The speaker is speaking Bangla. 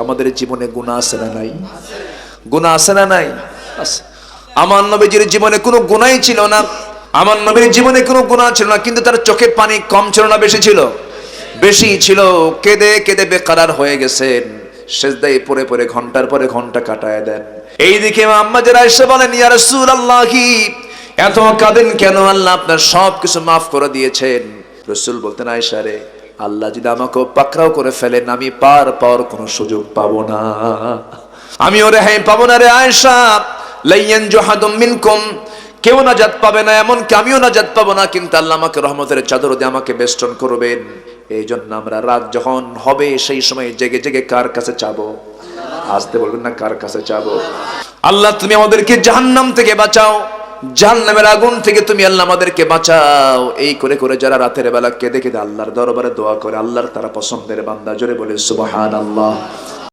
আমাদের জীবনে গুণা আছে না নাই? গুণা আছে না নাই? আমার নবীজির জীবনে কোনো গুণাই ছিল না। আমার নবীর জীবনে কোনো গুণা ছিল না, কিন্তু তার চোখে পানি কম ছিল না, বেশি ছিল? বেশি ছিল। কেঁদে কেঁদে বেকারার হয়ে গেছেন। সেজদাই পরে পরে ঘণ্টার পরে ঘণ্টা কাটায় দেন। এইদিকে আম্মা যারা এসে বলেন, ইয়া রাসূলুল্লাহি, এত কাঁদেন কেন? আল্লাহ আপনার সব কিছু মাফ করে দিয়েছেন। রসুল বলতেন আয়সা রে আল্লাহ যদি আমাকে পাকড়াও করে ফেলেন, আমি পার পাওয়ার কোনো সুযোগ পাবো না। আমি ওরে হ্যাঁ পাবো না রে আয়সা লাইয়ান জোহাদম মিনকুম। কেউ নাজাত পাবে না, এমনকি আমিও না নাজাত পাবো না, কিন্তু আল্লাহ আমাকে রহমতের চাদর দিয়ে আমাকে বেষ্টন করবেন। এই জন্য আমরা রাত যখন হবে, সেই সময় জেগে জেগে কার কাছে চাবো? আসতে বলবেন না, কার কাছে চাবো? আল্লাহ তুমি আমাদেরকে জাহান্নাম থেকে বাঁচাও। জাহান্নামের আগুন থেকে তুমি আল্লাহ আমাদেরকে বাঁচাও। এই করে করে যারা রাতের বেলা কেঁদে কেঁদে আল্লাহর দরবারে দোয়া করে, আল্লাহর তারা পছন্দের বান্দা। জোরে বলে সুবহান আল্লাহ